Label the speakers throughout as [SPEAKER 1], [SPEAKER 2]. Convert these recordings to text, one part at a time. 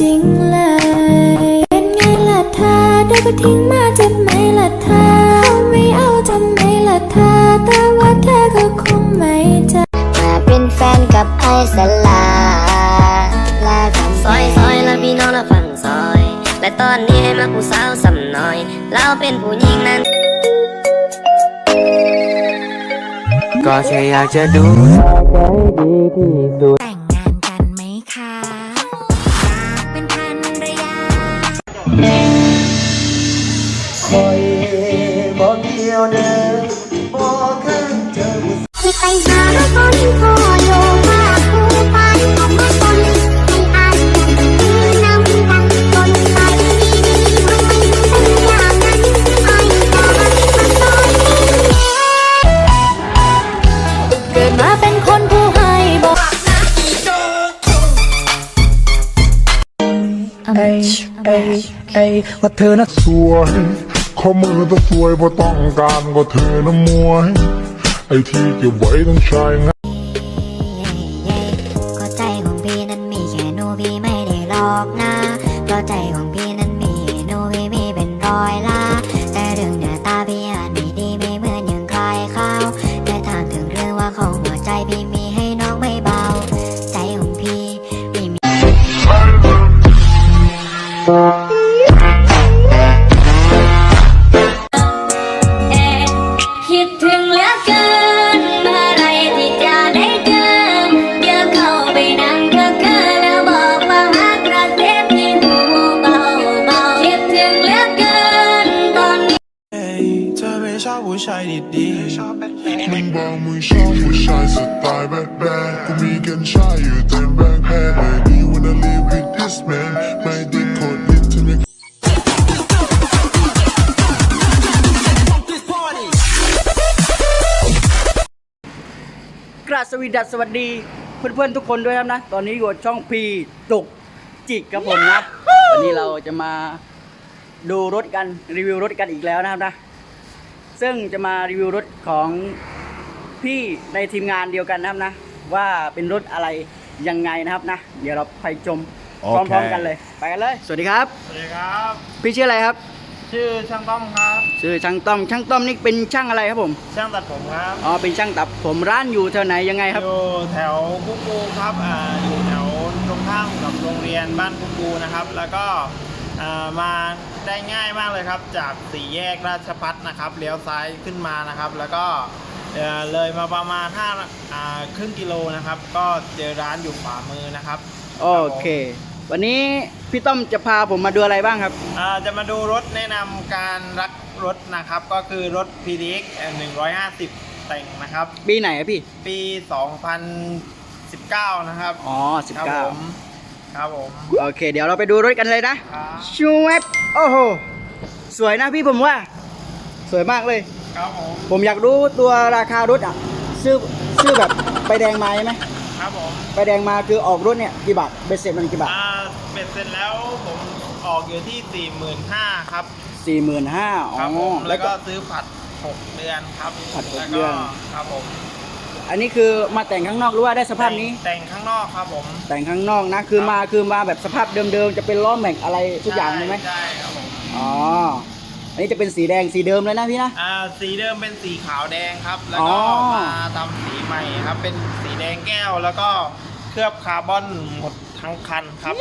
[SPEAKER 1] จริงเลย เป็นไงล่ะเธอเดี๋ยวก็ทิ้งมาเจ็บไหมล่ะเธอไม่เอาทำไมล่ะเธอแต่ว่าเธอก็คงไม่จำ
[SPEAKER 2] มาเป็นแฟนกับไอ้สลาลากัน
[SPEAKER 3] ซอยซอยแล้วพี่น้องละฝั่งซอย และตอนนี้ให้มาผู้สาวสำน้อย เราเป็นผู้หญิงนั้น
[SPEAKER 4] ก็แค่อยากจะดูใจดี
[SPEAKER 1] ยเอ้
[SPEAKER 4] ว่า
[SPEAKER 2] เธ
[SPEAKER 5] อน่ะ
[SPEAKER 6] สวยข้อมือต้องสวยเพราะต้องการก็เธอนะมวย ไอ้ที่เก็บไว้ต้องใช้งาน
[SPEAKER 2] ก็ใจของพี่นั้นมีแค่นูพี่ไม่ได้หลอกนะก็ใจของพี่นั้นมีนูพี่มีเป็นร้อยล้าน
[SPEAKER 7] ชอบผู้ชายดีๆ
[SPEAKER 6] มึงบอกมึงชอบผู้ชายสไตล์แบดแบดกูมีกัญชาอยู่เต็มแบงค์แพด Baby wanna live with this man ไม่ได้โคตรลิทที่ไม่
[SPEAKER 5] กราบสวีดัสสวัสดีเพื่อนๆทุกคนด้วยครับนะ ตอนนี้อยู่กับช่องพีจุกจิกครับผมนะวันนี้เราจะมาดูรถกันรีวิวรถกันอีกแล้วนะครับนะ ซึ่งจะมารีวิวรถของพี่ในทีมงานเดียวกันนะครับนะ ว่าเป็นรถอะไรยังไงนะครับนะ เดี๋ยวเราไปชมพร้อมๆกันเลย ไปกันเลย สวัสดีครับ
[SPEAKER 7] สวัสดีครับ
[SPEAKER 5] พี่ชื่ออะไรครับ
[SPEAKER 7] ชื่อช่างต้อมครับ
[SPEAKER 5] ชื่อช่างต้อม ช่างต้อมนี่เป็นช่างอะไรครับผม
[SPEAKER 7] ช่างตัดผมครับ
[SPEAKER 5] อ๋อ เป็นช่างตัดผมร้านอยู่แถวไหนยังไงครับ
[SPEAKER 7] อยู่แถวกุ๊กูครับ อ่า อยู่แถวตรงข้ามกับโรงเรียนบ้านกุ๊กูนะครับ แล้วก็อ่า มาได้ง่ายมากเลยครับ จากสี่แยกราชพัฒนะครับเลี้ยวซ้ายขึ้นมานะครับ แล้วก็เอ่อเลยมาประมาณห้าอ่าครึ่งกิโลนะครับ ก็เจอร้านอยู่ขวามือนะครับ
[SPEAKER 5] โอเค วันนี้พี่ต้อมจะพาผมมาดูอะไรบ้างครับ
[SPEAKER 7] อ่าจะมาดูรถแนะนำการรักรถนะครับ ก็คือรถ PDX 150 แต่งนะครับ
[SPEAKER 5] ปีไหนอะพี่
[SPEAKER 7] ปี 2019 นะครับ
[SPEAKER 5] อ๋อ
[SPEAKER 7] ครับผม ครับผม
[SPEAKER 5] 19โอเค เดี๋ยวเราไปดูรถกันเลยนะครับ ชูเวบโอ้โห สวยนะพี่ผมว่า สวยมากเลย
[SPEAKER 7] ครับผม
[SPEAKER 5] ผมอยากรู้ตัวราคารถอะ ซื้อซื้อแบบไปแดงมาใช่ไหม
[SPEAKER 7] ครับผม
[SPEAKER 5] ไปแดงมาคือออกรถเนี่ยกี่บาทเบ็ดเสร็จมันกี่บาท
[SPEAKER 7] อ่าเบ็ดเสร็จแล้วผมออกอยู่ที่ 45,000ครับ
[SPEAKER 5] สี่หมื่นห้าอ๋
[SPEAKER 7] ครับผ
[SPEAKER 5] อ
[SPEAKER 7] ม
[SPEAKER 5] แล้
[SPEAKER 7] แล้วว
[SPEAKER 5] ก็
[SPEAKER 7] ก็ ซื้อผัด 6 เดือนครับ
[SPEAKER 5] ผัดหก
[SPEAKER 7] แล้ว
[SPEAKER 5] เดื
[SPEAKER 7] ก็
[SPEAKER 5] อน
[SPEAKER 7] ครับผม
[SPEAKER 5] อันนี้คือมาแต่งข้างนอกหรือว่าได้สภาพนี้
[SPEAKER 7] แต่งข้างนอกครับผม
[SPEAKER 5] แต่งข้างนอกนะคือมาคือมาแบบสภาพเดิมๆจะเป็นล้อแม็กอะไรทุกอย่างใช่ไหม
[SPEAKER 7] ใช่ครับผม
[SPEAKER 5] อ๋ออันนี้จะเป็นสีแดงสีเดิมเลยนะพี่นะ
[SPEAKER 7] อ่าสีเดิมเป็นสีขาวแดงครับ แล้ว
[SPEAKER 5] อ๋
[SPEAKER 7] ก็
[SPEAKER 5] อ
[SPEAKER 7] มาทำสีใหม่ครับ เป็นสีแดงแก้วแล้วก็เคลือบคาร์บอนหมดทั้งคันครับ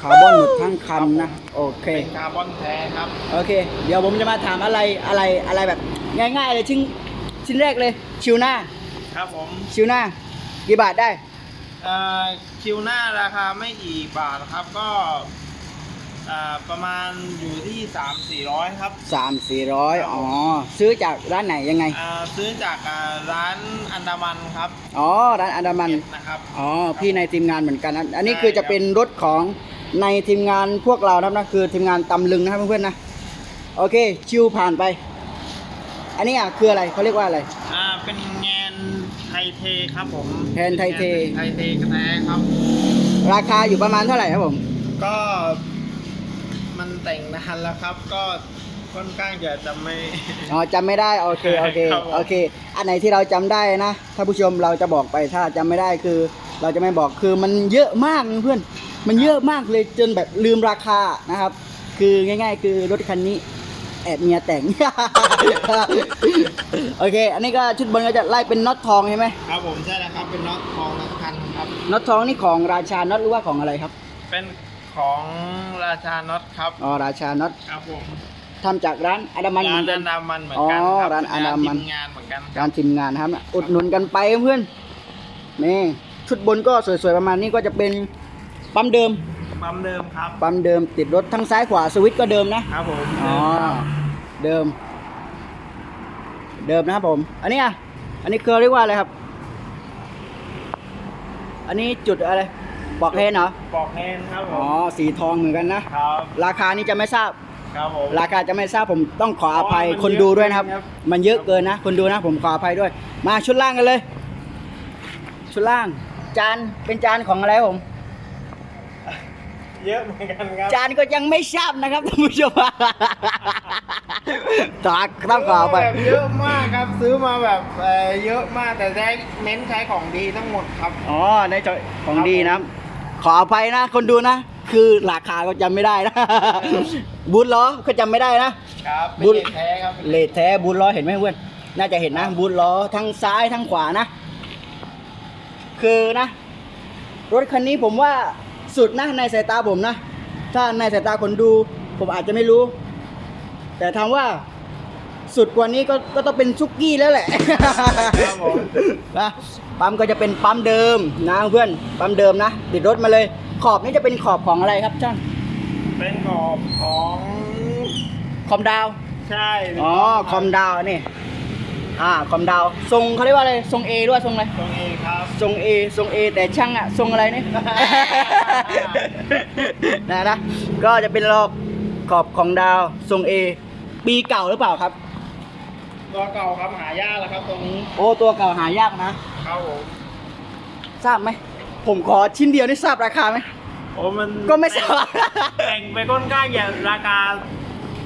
[SPEAKER 5] คาร์บอนหมดทั้งคันนะโอเค
[SPEAKER 7] เป็นคาร์บอนแท้ครับ
[SPEAKER 5] โอเค เดี๋ยวผมจะมาถามอะไรอะไรอะไรแบบง่ายๆเลยชิ้นชิ้นแรกเลยชิวหน้า
[SPEAKER 7] ครับผม
[SPEAKER 5] ชิวหน้า กี่บาทได้
[SPEAKER 7] เอ่อคิวหน้าราคาไม่กี่บาทครับก็อ่าประมาณอยู่ที่3 4 0 0ครับ
[SPEAKER 5] 3 400อ๋อ ซื้อจากร้านไหนยังไง
[SPEAKER 7] อ่าซื้อจากอ่าร้านอันดามันครับ
[SPEAKER 5] อ๋อ ร้านอันดามัน
[SPEAKER 7] เก็บนะครับ
[SPEAKER 5] อ๋อ พี่ในทีมงานเหมือนกันนะ อันนี้
[SPEAKER 7] ใช่
[SPEAKER 5] คือจะ
[SPEAKER 7] ครับ
[SPEAKER 5] เป็นรถของในทีมงานพวกเรานะครับนะคือทีมงานตำลึงนะครับเพื่อนๆนะ โอเค ชิวผ่านไป อันนี้อะคืออะไรเขาเรียกว่าอะไร
[SPEAKER 7] อ่าเป็นแงน ไทยเทครับผม
[SPEAKER 5] แงนไทยเท
[SPEAKER 7] ไทยเทกระแท้ครับ
[SPEAKER 5] ราคาอยู่ประมาณเท่าไหร่ครับผม
[SPEAKER 7] ก็มันแต่งนานแล้วครับ ก็ค่อนข้างจะจำไม่
[SPEAKER 5] อ๋อจำไม่ได้โอเคโอเค
[SPEAKER 7] ครับผม
[SPEAKER 5] โอเค อันไหนที่เราจำได้นะถ้าผู้ชมเราจะบอกไปถ้าจำไม่ได้คือ เราจะไม่บอกคือมันเยอะมากเพื่อน มันเยอะมากเลยจนแบบลืมราคานะครับ คือง่าย ๆ คือรถคันนี้ แอบเมียแต่ง โอเค อันนี้ก็ชุดบนก็จะไล่เป็นน็อตทองใช่ไหม
[SPEAKER 7] ครับผมใช่แล้วครับ เป็นน็อตทองทั้งคันครับ
[SPEAKER 5] น็อตทองนี่ของราชาน็อตหรือว่าของอะไรครับ
[SPEAKER 7] เป็นของราชาน็อตครับ
[SPEAKER 5] อ๋อ ราชาน็อต
[SPEAKER 7] ครับผม
[SPEAKER 5] ทำจากร้านอดามันเห
[SPEAKER 7] ร้า
[SPEAKER 5] มือนนกัน
[SPEAKER 7] อันดามันเหมือนกัน
[SPEAKER 5] อ๋อ
[SPEAKER 7] ครับ
[SPEAKER 5] ร้านอันดามัน
[SPEAKER 7] ทีงานเหมือนกัน
[SPEAKER 5] การทีมงานนะครับ อุดหนุนกันไปเพื่อนนี่ชุดบนก็สวยๆประมาณนี้ก็จะเป็นปั๊มเดิม
[SPEAKER 7] ปั๊มเดิมครับ
[SPEAKER 5] ปั๊มเดิมติดรถทั้งซ้ายขวาสวิตช์ก็เดิมนะ
[SPEAKER 7] ครับผม
[SPEAKER 5] อ๋อเดิม เดิมนะครับผม อันนี้อะอันนี้คือเรียกว่าอะไรครับ อันนี้จุดอะไรบอกเฮนเหรอ
[SPEAKER 7] ปอกแฮนครับผ
[SPEAKER 5] อ๋อ
[SPEAKER 7] ม
[SPEAKER 5] สีทองเหมือนกันนะ
[SPEAKER 7] ครับ
[SPEAKER 5] ราคานี้จะไม่ทราบ
[SPEAKER 7] ครับผม
[SPEAKER 5] ราคาจะไม่ทราบผมต้องขออภัย
[SPEAKER 7] เพราะว่ามัน
[SPEAKER 5] คนดูด้วยนะครับ
[SPEAKER 7] เยอะเกินครับ
[SPEAKER 5] มันเยอะเกินนะ คนดูนะ ผมขออภัยด้วย มาชุดล่างกันเลย ชุดล่าง จานเป็นจานของอะไรครับผม
[SPEAKER 7] เยอะเหมือนกันครับ
[SPEAKER 5] จานก็ยังไม่ทราบนะครับท่านผู้ชมตากต้องขอไป
[SPEAKER 7] แบบเยอะมากครับซื้อมาแบบเอ่อเยอะมากแต่ใช้เน้นใช้ของดีทั้งหมดครับ
[SPEAKER 5] อ๋อในจอยของดีนะ ขออภัยนะ คนดูนะ คือราคาก็จำไม่ได้นะ บูทล้อก็จำไม่ได้นะ
[SPEAKER 7] ครับ
[SPEAKER 5] บุ
[SPEAKER 7] เป็น
[SPEAKER 5] ญ
[SPEAKER 7] เหตุแท้ครับ
[SPEAKER 5] เลทแท้บูทล้อเห็นไหมเพื่อนน่าจะเห็นนะ บูทล้อทั้งซ้ายทั้งขวานะ คือนะ รถคันนี้ผมว่า สุดนะในสายตาผมนะ ถ้าในสายตาคนดู ผมอาจจะไม่รู้ แต่ถามว่าสุดกว่านี้ก็ก็ต้องเป็นซุกี้แล้วแหละ
[SPEAKER 7] ครับผม
[SPEAKER 5] นะปั๊มก็จะเป็นปั๊มเดิมนะเพื่อนปั๊มเดิมนะติดรถมาเลย ขอบนี่จะเป็นขอบของอะไรครับช่าง
[SPEAKER 7] เป็นขอบของ
[SPEAKER 5] คอมดาว
[SPEAKER 7] ใช่
[SPEAKER 5] อ๋อ คอมดาวนี่ อ่าคอมดาวทรงเขาเรียกว่าอะไรทรงเอด้วยทรงอะไร
[SPEAKER 7] ตรงเองครับ
[SPEAKER 5] ทรงเอทรงเอแต่ช่างอะทรงอะไรนี่นะนะก็จะเป็นรอบขอบของดาวทรงเอปีเก่าหรือเปล่าครับ
[SPEAKER 7] ตัวเก่าครับหายากแล้วครับตรงนี้
[SPEAKER 5] โอ้ตัวเก่าหายากนะครับ
[SPEAKER 7] ผม
[SPEAKER 5] ทราบไหมผมขอชิ้นเดียวนี่ทราบราคาไหม
[SPEAKER 7] โอ้มัน
[SPEAKER 5] ก็ไม่ทราบ
[SPEAKER 7] แต่งไปค่อนข้างอย่างราคา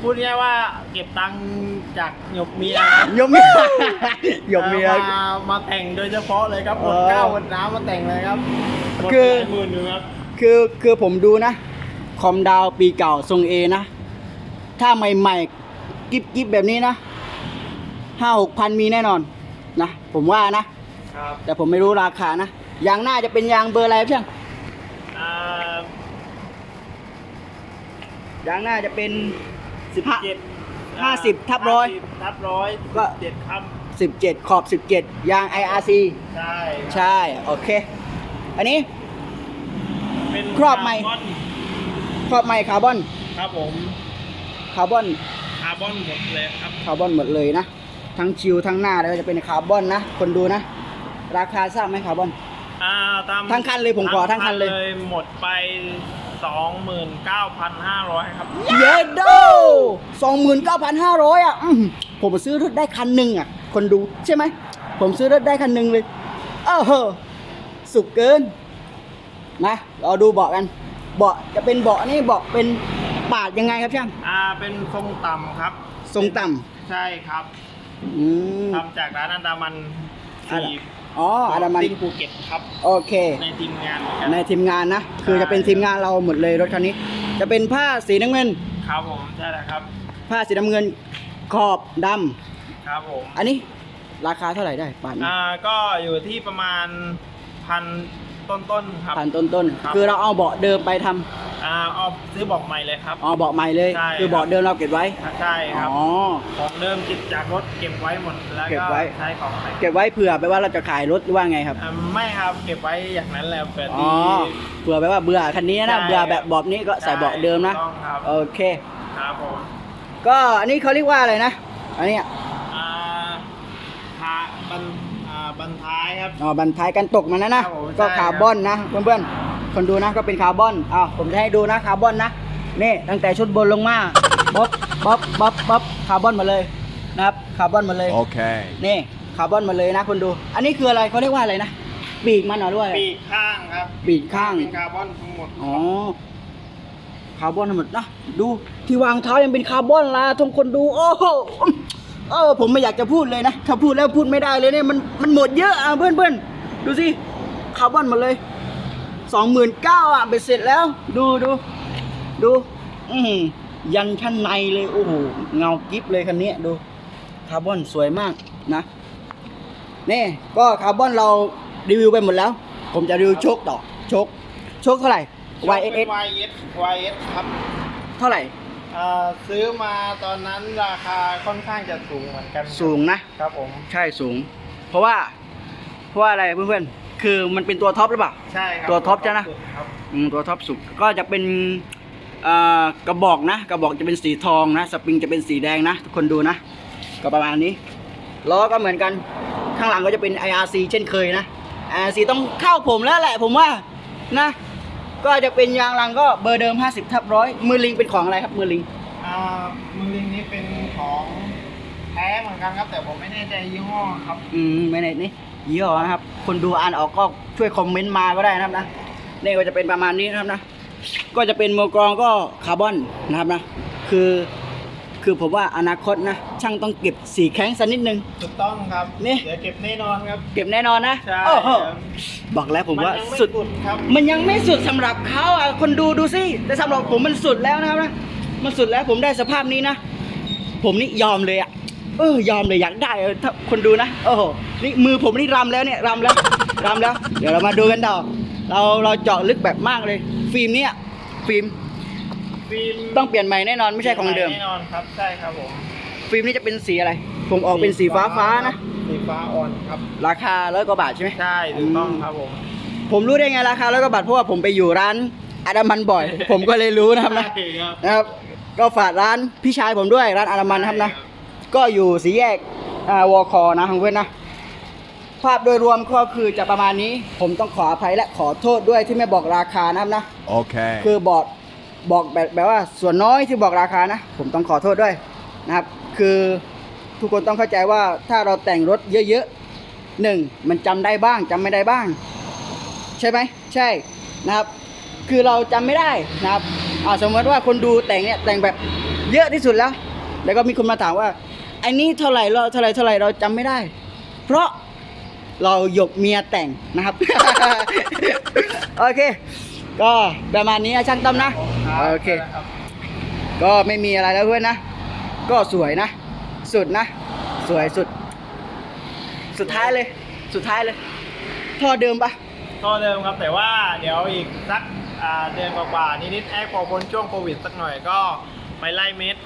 [SPEAKER 7] พูดง่ายๆว่าเก็บตังค์จากหยกเมียครับ
[SPEAKER 5] ยมเมียยมเมีย
[SPEAKER 7] มามาแต่งโดยเฉพาะเลยครับหมด
[SPEAKER 5] เออ
[SPEAKER 7] ก้าวหมดน้ำมาแต่งเลยครับหมด
[SPEAKER 5] คือ
[SPEAKER 7] หลายหมื่นอยู่ครับ
[SPEAKER 5] คือคือผมดูนะ คอมดาวปีเก่าทรงเอนะ ถ้าใหม่ๆกิบกิบแบบนี้นะห้าหกพันมีแน่นอนนะ ผมว่านะ
[SPEAKER 7] ครับ
[SPEAKER 5] แต่ผมไม่รู้ราคานะยางหน้าจะเป็นยางเบอร์อะไรครับช่าง
[SPEAKER 7] อ่ายา
[SPEAKER 5] งหน้าจะเป็น สิบห้า
[SPEAKER 7] เจ็ด
[SPEAKER 5] ห้าสิบทับร้อย
[SPEAKER 7] ห้าสิทับร้อย
[SPEAKER 5] ก็
[SPEAKER 7] เจ็ดครับ
[SPEAKER 5] สิบเจ็ดขอบสิบเจ็ดยาง IRC
[SPEAKER 7] ใช่ครับ
[SPEAKER 5] ใช่โอเค อันนี้
[SPEAKER 7] เป็น
[SPEAKER 5] ครอบไหมา
[SPEAKER 7] ร์บอน
[SPEAKER 5] ครอบไมค์คาร์บอน
[SPEAKER 7] ครับผม
[SPEAKER 5] คาร์บอน
[SPEAKER 7] คาร์บอนหมดเลยครับ
[SPEAKER 5] คาร์บอนหมดเลยนะ ทั้งชิวทั้งหน้าเลยก็จะเป็นคาร์บอนนะ คนดูนะ ราคาทราบไหมคาร์บอน
[SPEAKER 7] อ่าตาม
[SPEAKER 5] ทั้งคันเลยผมขอทั้งคันเลย
[SPEAKER 7] หมดไป สองหมื่นเก้าพันห้าร้อยครับ
[SPEAKER 5] เยโดสองหมื่นเก้าพันห้าร้อยอะอื้อหือผมซื้อรถได้คันหนึ่งอะ คนดูใช่ไหม ผมซื้อรถได้คันหนึ่งเลยเออเหอะสุกเกิน นะเราดูเบาะกัน เบาะจะเป็นเบาะนี่เบาะเป็นปาดยังไงครับช่าง
[SPEAKER 7] อ่าเป็นทรงต่ำครับ
[SPEAKER 5] ทรงต่
[SPEAKER 7] ใช่ครับำ
[SPEAKER 5] อืม
[SPEAKER 7] ทำจากร้านอันดามัน
[SPEAKER 5] อัน
[SPEAKER 7] สี่
[SPEAKER 5] อ๋ออาดามัน
[SPEAKER 7] ซิ่งภูเก็ตครับ
[SPEAKER 5] โอเค
[SPEAKER 7] ในทีมงานเหมือนกัน
[SPEAKER 5] ในทีมงานนะ คือจะเป็นทีมงานเราหมดเลยรถคันนี้ จะเป็นผ้าสีน้ำเงิน
[SPEAKER 7] ครับผมใช่แล้วครับ
[SPEAKER 5] ผ้าสีน้ำเงินขอบด
[SPEAKER 7] ครับผมำ
[SPEAKER 5] อันนี้ราคาเท่าไหร่ได้ปานนี้
[SPEAKER 7] อ่าก็อยู่ที่ประมาณพัน ต้นๆครับ
[SPEAKER 5] พันต้นต้นๆ
[SPEAKER 7] ครับ
[SPEAKER 5] คือเราเอาเบาะเดิมไปทำ
[SPEAKER 7] อ่าเอาซื้อบอกใหม่เลยครับ
[SPEAKER 5] อ๋อเบาะใหม่เลย
[SPEAKER 7] ใช่
[SPEAKER 5] คือเบาะเดิมเราเก็บไว้
[SPEAKER 7] ใช่ครับ
[SPEAKER 5] อ๋อ
[SPEAKER 7] ของเดิมติดจากรถเก็บไว้หมดแล้ว
[SPEAKER 5] เก็บ
[SPEAKER 7] ก็
[SPEAKER 5] ไว้
[SPEAKER 7] ใช้ของใหม่
[SPEAKER 5] เก็บไว้เผื่อไปว่าเราจะขายรถหรือว่าไงครับ
[SPEAKER 7] อ่าไม่ครับเก็บไว้อย่างนั้นแหละเปิด
[SPEAKER 5] อ๋
[SPEAKER 7] ดี
[SPEAKER 5] อ เผื่อไปว่าเบื่อคันนี้
[SPEAKER 7] ใช่
[SPEAKER 5] นะ เบื่อแบบเบาะนี้ก็ใส่เบาะเดิมนะ
[SPEAKER 7] ถูกต้องครับ
[SPEAKER 5] โอเค
[SPEAKER 7] ครับผม
[SPEAKER 5] ก็อันนี้เขาเรียกว่าอะไรนะ อันเนี้ย
[SPEAKER 7] อ่าทาบันอ่าบันท้าย ครับ
[SPEAKER 5] อ๋อบันท้ายกันตกมันนะนะ
[SPEAKER 7] ครับผม
[SPEAKER 5] ก็
[SPEAKER 7] ใช่
[SPEAKER 5] คาร์บอนนะเพื่อนๆ คนดูนะก็เป็นคาร์บอนอ้าวผมจะให้ดูนะคาร์บอนนะนี่ตั้งแต่ชุดบนลงมาบ๊อบบ๊อบบ๊อบบ๊อบคาร์บอนมาเลยนะครับคาร์บอนมาเลย
[SPEAKER 6] Okay.
[SPEAKER 5] นี่คาร์บอนมาเลยนะคนดู อันนี้คืออะไรเขาเรียกว่าอะไรนะปีกมันเหรอด้วย
[SPEAKER 7] ปีกข้างครับ
[SPEAKER 5] ปีกข้าง
[SPEAKER 7] เป็นคาร์บอนทั้งหมด
[SPEAKER 5] อ๋อคาร์บอนทั้งหมดนะดูที่วางเท้ายังเป็นคาร์บอนละทุกคนดูโอ้โห เออผมไม่อยากจะพูดเลยนะ ถ้าพูดแล้วพูดไม่ได้เลยเนี่ยมันมันหมดเยอะอะเพื่อนเพื่อนๆดูสิคาร์บอนหมดเลยสองหมื่นเก้าอะเบ็ดเสร็จแล้ว ดูดูดูอือหือยันชั้นในเลยโอ้โหเงากิฟเลยคันนี้ดูคาร์บอนสวยมากนะนี่ก็คาร์บอนเรารีวิวไปหมดแล้ว ผมจะรีวิวโชคต่อโชคโชคเท่าไหร่ YSS
[SPEAKER 7] YS YS ครับ
[SPEAKER 5] เท่าไหร่
[SPEAKER 7] อ่าซื้อมาตอนนั้นราคาค่อนข้างจะสูงเหมือนกัน
[SPEAKER 5] สูงนะ
[SPEAKER 7] ครับผม
[SPEAKER 5] ใช่สูง เพราะว่าเพราะว่าอะไรเพื่อนๆคือมันเป็นตัวท็อปหรือเปล่า
[SPEAKER 7] ใช่ครับ
[SPEAKER 5] ตัวท็อปจ้ะนะ
[SPEAKER 7] สุดครับ
[SPEAKER 5] อืมตัวท็อปสุดก็จะเป็นอ่ากระบอกนะกระบอกจะเป็นสีทองนะสปริงจะเป็นสีแดงนะ ทุกคนดูนะ ก็ประมาณนี้ล้อก็เหมือนกันข้างหลังก็จะเป็น IRC เช่นเคยนะ IRC ต้องเข้าผมแล้วแหละผมว่านะ ก็จะเป็นยางลังก็เบอร์เดิม 50ทับร้อยมือลิงเป็นของอะไรครับมือลิง
[SPEAKER 7] อ่ามือลิงนี้เป็นของแท้เหมือนกันครับ แต่ผมไม่แน่ใจยี่ห้อครับ
[SPEAKER 5] อืมไม่ในนี่ยี่ห้อนะครับ คนดูอ่านออกก็ช่วยคอมเมนต์มาก็ได้นะครับนะนี่ก็จะเป็นประมาณนี้นะครับนะ ก็จะเป็นโมกรองก็คาร์บอนนะครับนะ คือ คือผมว่าอนาคตนะช่างต้องเก็บสีแข็งสักนิดนึง
[SPEAKER 7] ถูกต้องครับ
[SPEAKER 5] นี่
[SPEAKER 7] เดี๋ยวเก็บแน่นอนครับ
[SPEAKER 5] เก็บแน่นอนนะ
[SPEAKER 7] ใช่
[SPEAKER 5] โอ้โห
[SPEAKER 7] ครับ
[SPEAKER 5] บอกแล้วผมว่า
[SPEAKER 7] ยังไสุ
[SPEAKER 5] ด
[SPEAKER 7] ครับ
[SPEAKER 5] มันยังไม่สุดสำหรับเขาอะคนดูดูสิแต่สำหรับผมมันสุดแล้วนะครับนะมันสุดแล้วผมได้สภาพนี้นะ ผมนี่ยอมเลยอะเออยอมเลยอยากได้เออถ้าคนดูนะโอ้โหนี่มือผมนี่รำแล้วเนี่ยรำแล้วรำแล้ว เดี๋ยวเรามาดูกันต่อเราเราเจาะลึกแบบมากเลย ฟิล์มเนี่ยฟิล์ม
[SPEAKER 7] ฟิล์ม
[SPEAKER 5] ต้องเปลี่ยนใหม่แน่นอนไม่ใช่ของเดิม
[SPEAKER 7] แน่นอนครับใช่ครับผม
[SPEAKER 5] ฟิล์มนี่จะเป็นสีอะไร ผมออกเป็นสีฟ้าฟ้าๆนะ
[SPEAKER 7] สีฟ้าอ่อนครับ
[SPEAKER 5] ราคาร้อยกว่าบาทใช่ไหม
[SPEAKER 7] ใช่ถูกต้องครับผม
[SPEAKER 5] ผมรู้ได้ไงราคาร้อยกว่าบาทเพราะว่าผมไปอยู่ร้านอาดามันบ่อย ผมก็เลยรู้นะครับนะ
[SPEAKER 7] ใช่ครับ
[SPEAKER 5] นะครับ ก็ฝากร้านพี่ชายผมด้วยร้านอาดามันนะครับนะ ก็อยู่สีแยกอ่าวอคอนะของเพื่อนนะ ภาพโดยรวมก็คือจะประมาณนี้ ผมต้องขออภัยและขอโทษด้วยที่ไม่บอกราคานะครับนะ
[SPEAKER 6] Okay.
[SPEAKER 5] คือบอก บอกแบบแบบว่าส่วนน้อยที่บอกราคานะ ผมต้องขอโทษด้วยนะครับ คือทุกคนต้องเข้าใจว่าถ้าเราแต่งรถเยอะๆหนึ่งมันจำได้บ้างจำไม่ได้บ้าง ใช่ไหมใช่นะครับ คือเราจำไม่ได้นะครับอ่าสมมติว่าคนดูแต่งเนี่ยแต่งแบบเยอะที่สุดแล้ว แล้วก็มีคนมาถามว่าไอ้นี้เท่าไหร่เราเท่าไหร่เท่าไหร่เราจำไม่ได้ เพราะเราหยกเมียแต่งนะครับ โอเค ก็ประมาณนี้ช่างต้อมนะ โอเค
[SPEAKER 7] ครับ
[SPEAKER 5] ก็ไม่มีอะไรแล้วเพื่อนนะ ก็สวยนะ สุดนะ สวยสุด สุดท้ายเลย สุดท้ายเลย ท่อเดิมปะ
[SPEAKER 7] ก็เดิมครับ แต่ว่าเดี๋ยวอีกสักอ่าเดือนกว่าๆนิดๆแอร์พอพ้นช่วงโควิดสักหน่อยก็ไปไล่เม็ด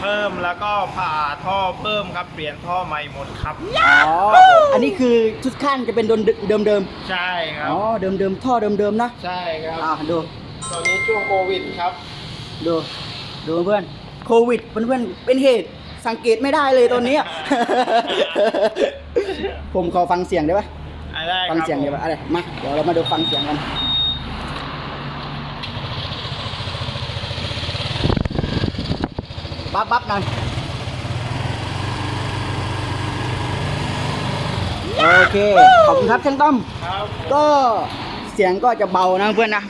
[SPEAKER 7] เพิ่มแล้วก็ผ่าท่อเพิ่มครับเปลี่ยนท่อใหม่หมดครับ
[SPEAKER 5] อ๋ออันนี้คือชุดข้างจะเป็นเดิมเดิมเดิม
[SPEAKER 7] ใช่ค
[SPEAKER 5] ๆ
[SPEAKER 7] รับ
[SPEAKER 5] อ๋อเดิมเดิมท่อเดิมเดิมๆนะ
[SPEAKER 7] ใช่ครับ
[SPEAKER 5] อ่าดู
[SPEAKER 7] ตอนนี้ช่วงโควิดครับ
[SPEAKER 5] ดูดูเพื่อนโควิดเพื่อนๆเป็นเหตุสังเกตไม่ได้เลยตอนเนี้ยผมขอฟังเสียงได้ปะ
[SPEAKER 7] อ่าได้ครับ
[SPEAKER 5] ฟังเสียงเดี๋ยวอะไรมาเดี๋ยวเรามาดูฟังเสียงกันบับบับหน่อยโอเค ขอบคุณครับช่างต้อม
[SPEAKER 7] ครับ
[SPEAKER 5] ก็เสียงก็จะเบานะเพื่อนนะ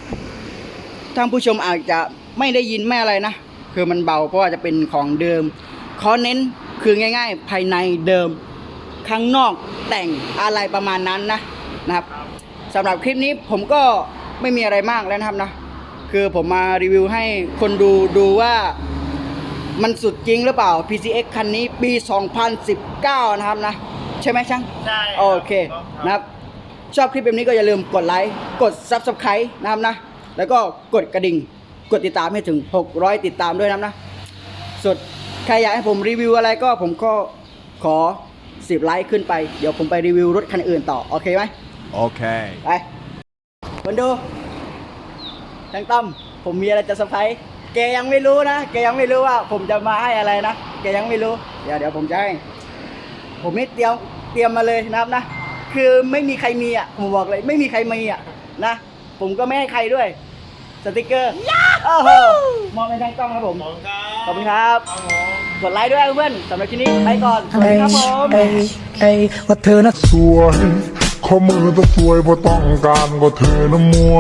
[SPEAKER 5] ท่านผู้ชมอาจจะไม่ได้ยินไม่อะไรนะ คือมันเบาเพราะว่าจะเป็นของเดิมขอเน้นคือง่าย ๆ ภายในเดิมข้างนอกแต่งอะไรประมาณนั้นนะนะครับสำหรับคลิปนี้ผมก็ไม่มีอะไรมากแล้วนะครับนะคือผมมารีวิวให้คนดูดูว่ามันสุดจริงหรือเปล่า PCX คันนี้ปี 2019 นะครับนะ ใช่ไหมช่าง
[SPEAKER 7] ใช่
[SPEAKER 5] โอเคนะครับ ชอบคลิปแบบนี้ก็อย่าลืมกดไลค์ กด Subscribe นะครับนะ แล้วก็กดกระดิ่ง กดติดตามให้ถึง 600 ติดตามด้วยนะครับนะสุดใครอยากให้ผมรีวิวอะไรก็ผมก็ขอ 10 ไลค์ขึ้นไป เดี๋ยวผมไปรีวิวรถคันอื่นต่อ โอเคไหม
[SPEAKER 6] Okay.
[SPEAKER 5] ไปคนดูช่างต้อมผมมีอะไรจะเซอร์ไพรส์แกยังไม่รู้นะ แกยังไม่รู้ว่าผมจะมาให้อะไรนะ แกยังไม่รู้ เดี๋ยวเดี๋ยวผมจะให้ ผมนี่เตรียมเตรียมมาเลยนะครับนะ คือไม่มีใครมีอะ ผมบอกเลย ไม่มีใครมีอะนะ ผมก็ไม่ให้ใครด้วย สติกเกอร์โอ้โหมอบให้ช่างต้อมครับผม
[SPEAKER 7] ขอบคุณครับ
[SPEAKER 5] ขอบคุณครับ
[SPEAKER 7] ครับผม
[SPEAKER 5] กดไลค์ด้วยเพื่อนสำหรับคลิปนี้ไปก่อน สวัสดีครับผม
[SPEAKER 8] เอ้ยเอ้ยว่าเธอน่ะ
[SPEAKER 6] สวยข้อมือต้องสวยเพราะต้องการก็เธอนะมัว